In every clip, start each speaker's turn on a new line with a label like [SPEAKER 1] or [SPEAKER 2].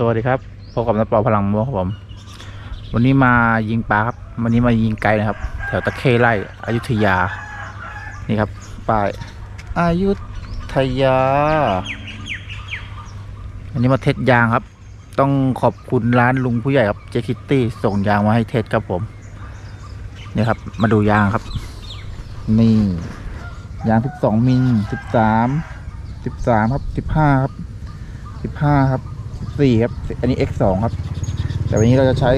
[SPEAKER 1] สวัสดีครับพบกับนักปอพลังมัวครับผม วันนี้มายิงปลาครับ วันนี้มายิงไกลนะครับ แถวตะเคไร่อยุธยา นี่ครับป้ายอายุทยา อันนี้มาเทสยางครับ ต้องขอบคุณร้านลุงผู้ใหญ่ครับเจคิตตี้ส่งยางมาให้เทสครับผมนี่ครับ มาดูยางครับ นี่ยาง12มิล13 13ครับ15ครับสิบห้าครับสิบ สี่ครับ อันนี้ x สองครับ แต่วันนี้เราจะใช้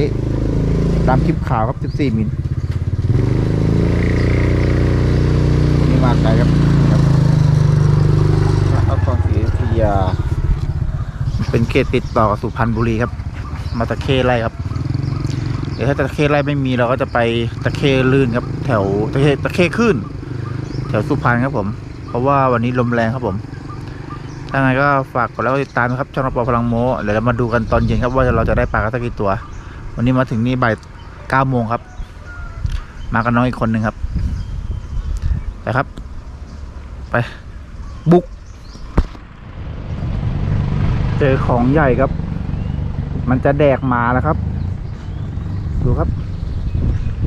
[SPEAKER 1] ตามคลิปข่าวครับสิบสี่มิลนนี้มาไกลครับครับนครศรีอยุธยา เป็นเขตติดต่อกับสุพรรณบุรีครับ มาตะเคไร่ครับ เดี๋ยวถ้าตะเคไร่ไม่มีเราก็จะไปตะเคลื่นครับ แถวตะเคตะเคขึ้น แถวสุพรรณครับผม เพราะว่าวันนี้ลมแรงครับผม ถ้าไงก็ฝากกดไลค์กดติดตามนะครับช่องเราปอพลังโมเดี๋ยวเรามาดูกันตอนเย็นครับว่าเราจะได้ปลากันสักกี่ตัว วันนี้มาถึงนี่บ่ายเก้าโมงครับ มากับน้องอีกคนหนึ่งครับไปครับ ไป บุก เจอของใหญ่ครับ มันจะแดกหมาแล้วครับ ดูครับ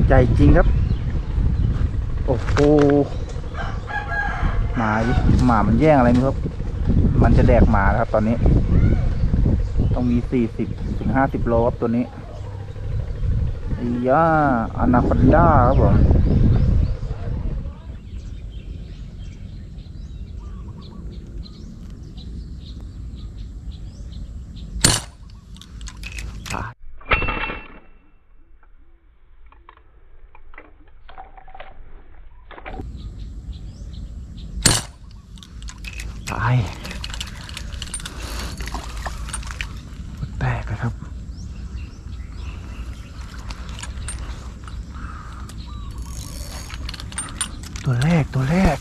[SPEAKER 1] ใหญ่จริงครับ โอ้โหหมาหมามันแย่งอะไรไม่รู้ครับ มันจะแดกหมาครับ ตอนนี้ ต้องมีสี่สิบถึงห้าสิบโลครับตัวนี้อีย่าอนาคอนด้าครับผม ตายแตกเลยครับ ตัวแรกตัวแรก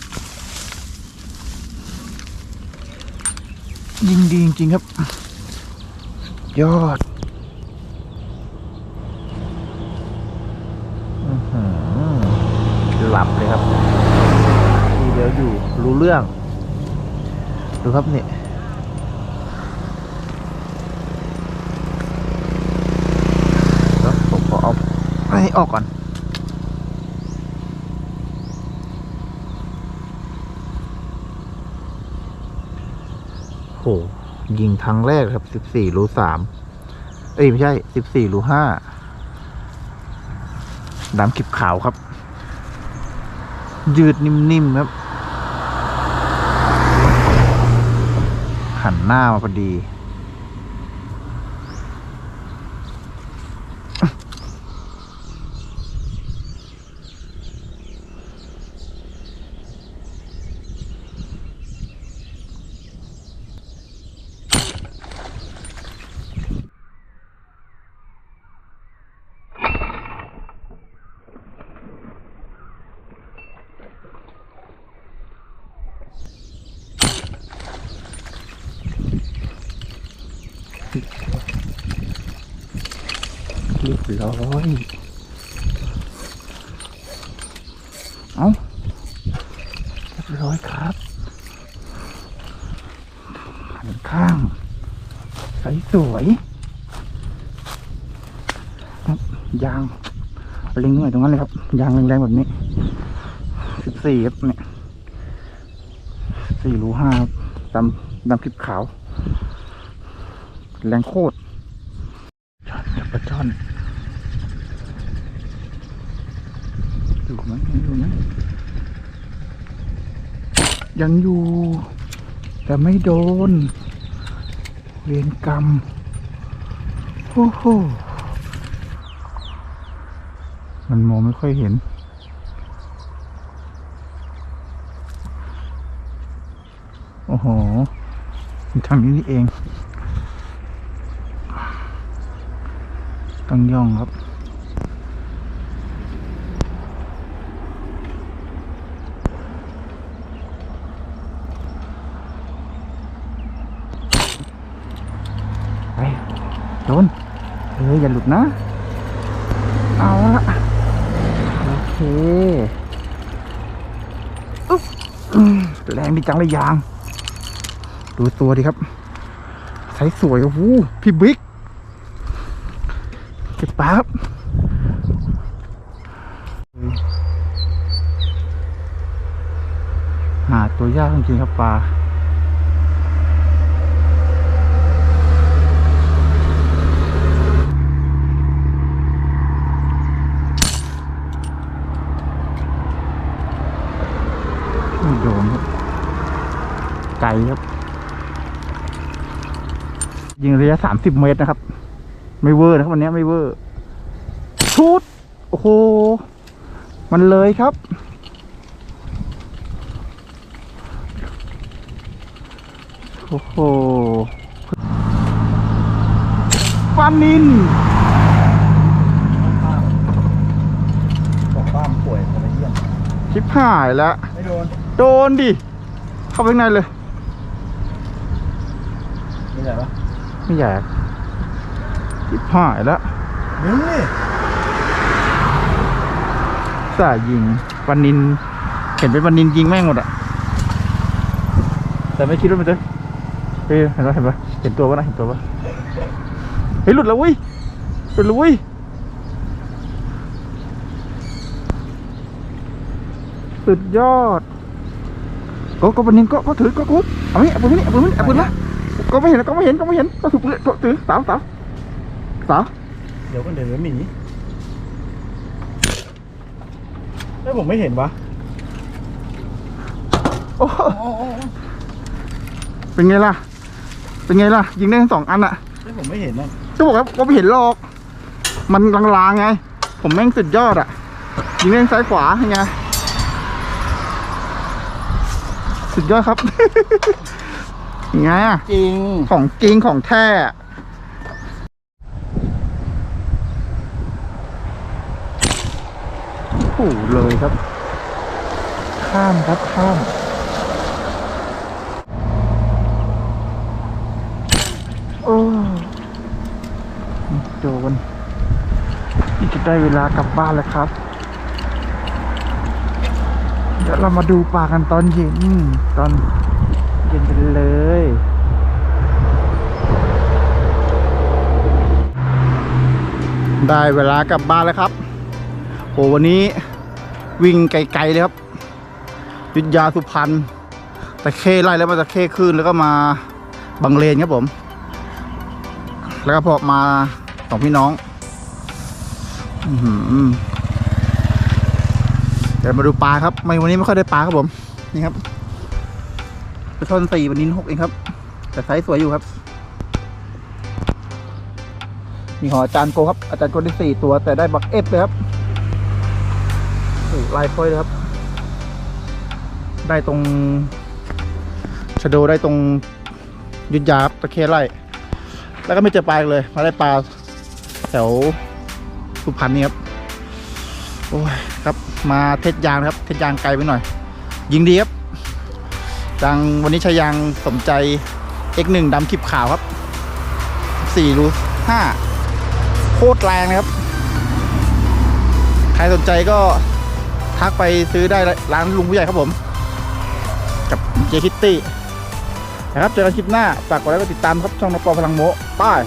[SPEAKER 1] ยิงดีจริงๆครับ ยอดหลับเลยครับทีเดียวอยู่รู้เรื่อง ดูครับนี่แล้วผมขอเอาให้ออกก่อนโหยิงครั้งแรกครับสิบสี่รูสามเอ้ย ไม่ใช่สิบสี่รูห้าดำขิบขาวครับ ยืดนิ่มๆครับ หนหน้ามาพอดี เรียบร้อยเอาเรียบร้อยครับหันข้างใสสวยครับยางเล็งหน่อยตรงนั้นเลยครับ ยางแรงๆแบบนี้สิบสี่ครับเนี่ยสี่รูห้าครับดำดำคลิปขาว แรงโคตรช่อนจับปลาช่อน อยู่ไหมยังอยู่ไหมยังอยู่ แต่ไม่โดน เวรกรรมโอ้โหมันมองไม่ค่อยเห็น โอ้โหมันทำอย่างนี้นี่เอง ต้องย่องครับ โดนเฮ้ยอย่าหลุดนะ เอาละโอเคอุ๊บอืมแรงดีจังเลยยาง ดูตัวดีครับไซส์สวยโอ้โหพี่บิ๊กเก็บปลาครับหาตัวยากจริงครับปลา ไม่โดนครับไกล ครับ ยิงระยะสามสิบเมตรนะครับ ไม่เวอร์นะครับวันนี้ไม่เวอร์ชุดโอ้โห มันเลยครับ โอ้โหปลานิน
[SPEAKER 2] บอกบ้ามป่วยอะไรเยี่ยม
[SPEAKER 1] ชิบหายแล้ว
[SPEAKER 2] ไม่โดน
[SPEAKER 1] โดนดิ เข้าไปข้างในเลย
[SPEAKER 2] ไม่ใช่ปะ
[SPEAKER 1] ไม่อยากชิบหายแล้ว
[SPEAKER 2] มึงนี่
[SPEAKER 1] สายยิงวันนิน เห็นเป็นวันนินยิงแม่งหมดอะแต่ไม่คิดว่ามันจะเฮ้ยเห็นปะเห็นปะเห็นตัวปะนะเห็นตัวปะเฮ้ยหลุดแล้วเว้ยหลุดแล้วเว้ยสุดยอดก็ก็วันนินก็ก็ถือก็กุ๊บเอาไหมเอาปืนมานี่เอาปืนมานี่เอาปืนมา ก็ไม่เห็นก็ไม่เห็นก็ไม่เห็นก็ถือปืนก็ถือสาวสาวสาว
[SPEAKER 2] เดี๋ยวกันเดี๋ยวหมีแล้วผมไม่เห็นวะ
[SPEAKER 1] โอ้โหเป็นไงล่ะ เป็นไงล่ะ ยิงได้ทั้งสองอันอะ
[SPEAKER 2] แล้วผมไม่เห็นนะ
[SPEAKER 1] ก็บอกว่าก็ไม่เห็นหรอก มันลางๆไง ผมแม่งสุดยอดอะยิงได้ทั้งซ้ายขวาไงสุดยอดครับ ยังไงอะ
[SPEAKER 2] จริง
[SPEAKER 1] ของจริงของแท้โอ้โหเลยครับ ข้ามครับข้ามโอ้โดนนี่จะได้เวลากลับบ้านแล้วครับ เดี๋ยวเรามาดูปลากันตอนเย็นตอนเย็นกันเลย ได้เวลากลับบ้านแล้วครับโหวันนี้วิ่งไกลๆเลยครับยุทธยาสุพรรณตะเข้ไล่แล้วมาตะเข้ขึ้นแล้วก็มาบังเลนครับผม แล้วก็พอมาสองพี่น้องเดี๋ยวมาดูปลาครับไม่วันนี้ไม่ค่อยได้ปลาครับผม นี่ครับปลาช่อนสี่วันนี้หกเองครับ แต่ไซส์สวยอยู่ครับ มีหออาจารย์โกครับ อาจารย์โกได้สี่ตัว แต่ได้บักเอฟเลยครับลายค่อยเลยครับ ได้ตรงชะโดได้ตรงยุดยาครับตะเคไล่แล้วก็ไม่เจอปลาเลย มาได้ปลาแถวสุพรรณนี่ครับโอ้ยครับมาเทศยางนะครับ เทศยางไกลไปหน่อย ยิงดีครับยางวันนี้ใช้ยางสมใจ X1 ดำคลิปขาวครับ 4รู5 ตรแรงนะครับ ใครสนใจก็ทักไปซื้อได้ร้านลุงผู้ใหญ่ครับผม กับเจคิตตี้นะครับเจอกันคลิปหน้าฝากกดไลค์กดติดตามครับช่องนกปอพลังโมป้าย